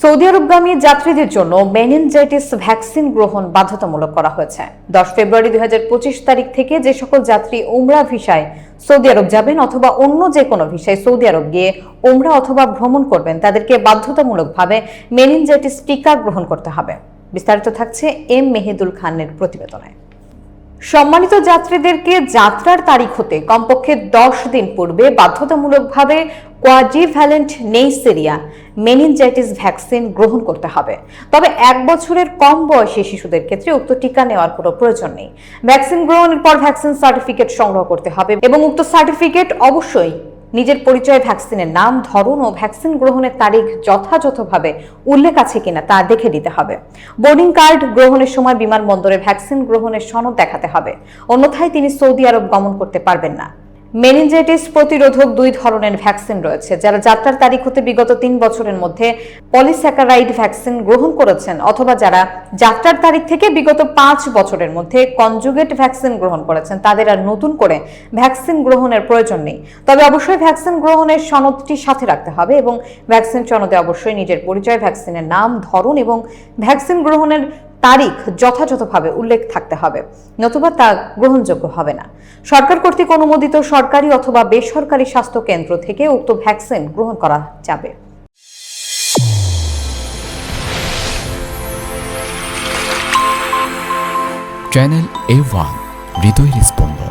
Saudi আরবগামী যাত্রীদের জন্য meningitis vaccine গ্রহণ বাধ্যতামূলক করা হয়েছে। দশ ফেব্রুয়ারি দুই তারিখ থেকে যে সকল যাত্রী উমরা ভিসায় সৌদি আরব যাবেন অথবা অন্য যে কোনো ভিসায় সৌদি আরব গিয়ে উমরা অথবা ভ্রমণ করবেন, তাদেরকে বাধ্যতামূলকভাবে মেনিনজাইটিস টিকা গ্রহণ করতে হবে। বিস্তারিত থাকছে এম মেহেদুল খানের প্রতিবেদনে সম্মানিত যাত্রীদেরকে যাত্রার তারিখ হতে কমপক্ষে দশ দিন পূর্বে বাধ্যতামূলকভাবে কোয়াড্রিভ্যালেন্ট নেইসেরিয়া মেনিনজাইটিস ভ্যাকসিন গ্রহণ করতে হবে। তবে এক বছরের কম বয়সী শিশুদের ক্ষেত্রে উক্ত টিকা নেওয়ার কোনো প্রয়োজন নেই। ভ্যাকসিন গ্রহণের পর ভ্যাকসিন সার্টিফিকেট সংগ্রহ করতে হবে এবং উক্ত সার্টিফিকেট অবশ্যই নিজের পরিচয় ভ্যাকসিনের নাম, ধরন ও ভ্যাকসিন গ্রহণের তারিখ যথাযথভাবে উল্লেখ আছে কিনা তা দেখে দিতে হবে। বোর্ডিং কার্ড গ্রহণের সময় বিমানবন্দরে ভ্যাকসিন গ্রহণের সনদ দেখাতে হবে। অন্যথায় তিনি সৌদি আরব গমন করতে পারবেন না। মেনিনজাইটিস প্রতিরোধক দুই ধরনের ভ্যাকসিন রয়েছে, যারা যাত্রার তারিখ হতে বিগত তিন বছরের মধ্যে পলিস্যাকারাইড ভ্যাকসিন গ্রহণ করেছেন অথবা যারা যাত্রার তারিখ থেকে বিগত পাঁচ বছরের মধ্যে কনজুগেট ভ্যাকসিন গ্রহণ করেছেন, তাদের আর নতুন করে ভ্যাকসিন গ্রহণের প্রয়োজন নেই। তবে অবশ্যই ভ্যাকসিন গ্রহণের সনদটি সাথে রাখতে হবে এবং ভ্যাকসিন সনদে অবশ্যই নিজের পরিচয় ভ্যাকসিনের নাম, ধরন এবং ভ্যাকসিন গ্রহণের তারিখ যথাযথভাবে উল্লেখ থাকতে হবে। নতুবা তা গ্রহণযোগ্য হবে না। সরকার কর্তৃক অনুমোদিত সরকারি অথবা বেসরকারি স্বাস্থ্য কেন্দ্র থেকে উক্ত ভ্যাকসিন গ্রহণ করা যাবে। চ্যানেল এ ওয়ান হৃদয়ের স্পন্দন।